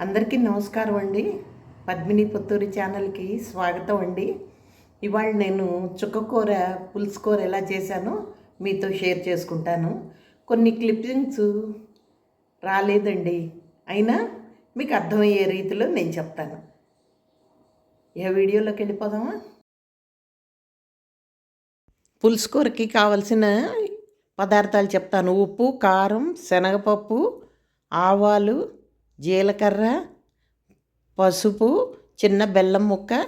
అందరికీ నమస్కారం అండి. పద్మిని పుత్తూరి ఛానల్కి స్వాగతం అండి. ఇవాళ నేను చుక్కకూర పులుసుకూర ఎలా చేశానో మీతో షేర్ చేసుకుంటాను. కొన్ని క్లిప్పింగ్స్ రాలేదండి. అయినా మీకు అర్థమయ్యే రీతిలో నేను చెప్తాను. ఏ వీడియోలోకి వెళ్ళిపోదామా? పులుసుకూరకి కావలసిన పదార్థాలు చెప్తాను. ఉప్పు కారం శనగపప్పు ఆవాలు జీలకర్ర పసుపు చిన్న బెల్లం ముక్క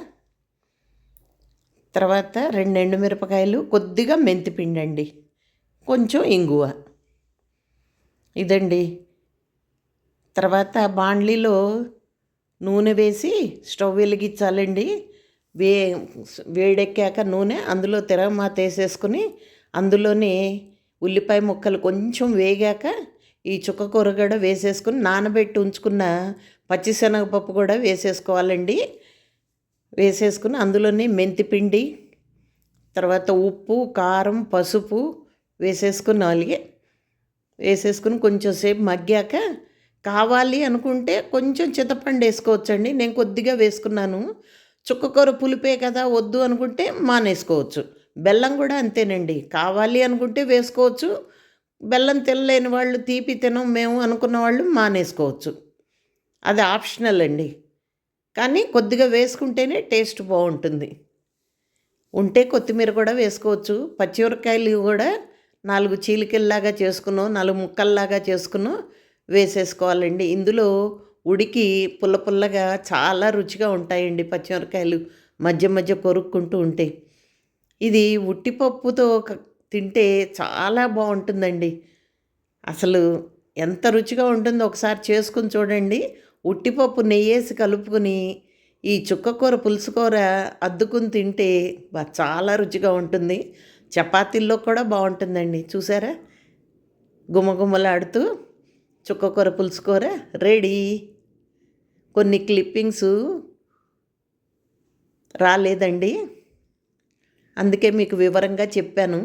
తర్వాత రెండు ఎండుమిరపకాయలు కొద్దిగా మెంతిపిండి అండి కొంచెం ఇంగువ. ఇదండి. తర్వాత బాండ్లీలో నూనె వేసి స్టవ్ వెలిగించాలండి. వే వేడెక్కాక నూనె అందులో తిరగమాత వేసేసుకుని అందులోనే ఉల్లిపాయ ముక్కలు కొంచెం వేగాక ఈ చుక్క కూర కూడా వేసేసుకుని నానబెట్టి ఉంచుకున్న పచ్చిశనగపప్పు కూడా వేసేసుకోవాలండి. వేసేసుకుని అందులోనే మెంతిపిండి తర్వాత ఉప్పు కారం పసుపు వేసేసుకుని అలాగే వేసేసుకుని కొంచెంసేపు మగ్గాక కావాలి అనుకుంటే కొంచెం చింతపండు వేసుకోవచ్చండి. నేను కొద్దిగా వేసుకున్నాను. చుక్కకూర పులిపే కదా వద్దు అనుకుంటే మానేసుకోవచ్చు. బెల్లం కూడా అంతేనండి. కావాలి అనుకుంటే వేసుకోవచ్చు. బెల్లం తినలేని వాళ్ళు తీపి తినం మేము అనుకున్న వాళ్ళు మానేసుకోవచ్చు. అది ఆప్షనల్ అండి. కానీ కొద్దిగా వేసుకుంటేనే టేస్ట్ బాగుంటుంది. ఉంటే కొత్తిమీర కూడా వేసుకోవచ్చు. పచ్చిమిరకాయలు కూడా నాలుగు చీలికల్లాగా చేసుకున్నాం నాలుగు ముక్కల్లాగా చేసుకున్నాం వేసేసుకోవాలండి. ఇందులో ఉడికి పుల్ల పుల్లగా చాలా రుచిగా ఉంటాయండి పచ్చిమిరకాయలు మధ్య మధ్య కొరుక్కుంటూ ఉంటే. ఇది ఉట్టిపప్పుతో తింటే చాలా బాగుంటుందండి. అసలు ఎంత రుచిగా ఉంటుందో ఒకసారి చేసుకుని చూడండి. ఉట్టిపప్పు నెయ్యేసి కలుపుకొని ఈ చుక్కకూర పులుసుకూర అద్దుకుని తింటే చాలా రుచిగా ఉంటుంది. చపాతీల్లో కూడా బాగుంటుందండి. చూసారా? గుమగుమలాడుతూ చుక్కకూర పులుసుకూర రెడీ. కొన్ని క్లిప్పింగ్స్ రాలేదండి. అందుకే మీకు వివరంగా చెప్పాను.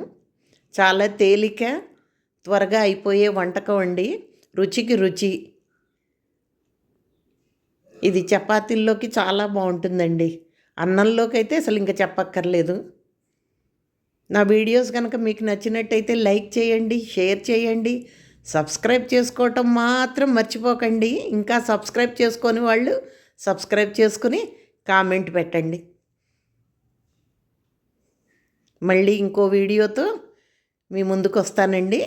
చాలా తేలిక త్వరగా అయిపోయే వంటకం అండి. రుచికి రుచి. ఇది చపాతీల్లోకి చాలా బాగుంటుందండి. అన్నంలోకి అయితే అసలు ఇంకా చెప్పక్కర్లేదు. నా వీడియోస్ కనుక మీకు నచ్చినట్టయితే లైక్ చేయండి షేర్ చేయండి సబ్స్క్రైబ్ చేసుకోవటం మాత్రం మర్చిపోకండి. ఇంకా సబ్స్క్రైబ్ చేసుకొని వాళ్ళు సబ్స్క్రైబ్ చేసుకుని కామెంట్ పెట్టండి. మళ్ళీ ఇంకో వీడియోతో మీ ముందుకు వస్తానండి